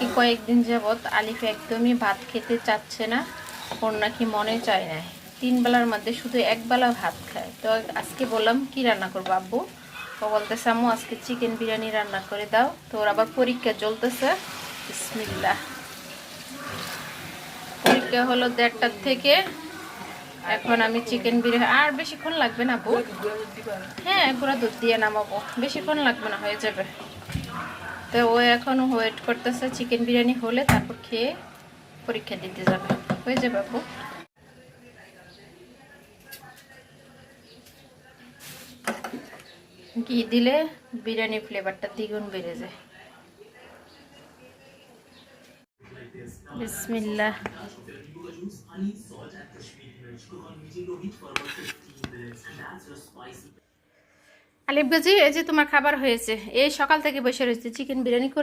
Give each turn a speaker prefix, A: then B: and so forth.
A: আজকে কয়েকদিন যাবৎ আলিফ একদমই ভাত খেতে চাচ্ছে না, ওর নাকি মনে চায় না। তিন বেলার মধ্যে শুধু এক বেলা ভাত খায়। তো আজকে বললাম, কি রান্না করব আব্বু? ও বলতেছে, আম্মু, আজকে চিকেন বিরিয়ানি রান্না করে দাও। তো ওর আবার পরীক্ষা চলতেছে। বিসমিল্লাহ। পরীক্ষা হলো দেড়টার থেকে। এখন আমি চিকেন বিরিয়ানি, আর বেশিক্ষণ লাগবে না আপু হ্যাঁ পুরো দুধ দিয়ে নামাবো। বেশিক্ষণ লাগবে না, হয়ে যাবে। তো ও এখন ওয়েট করতেছে চিকেন বিরিয়ানি হলে তারপর খেয়ে পরীক্ষা দিতে যাবে। হয়ে যাবে আপু ঘি দিলে বিরিয়ানি ফ্লেভারটা দ্বিগুণ বেড়ে যায়। বিসমিল্লাহ। আলিফ গাজি এই যে তোমার খাবার হয়েছে, এই সকাল থেকে বসে রয়েছে চিকেন বিরিয়ানি করে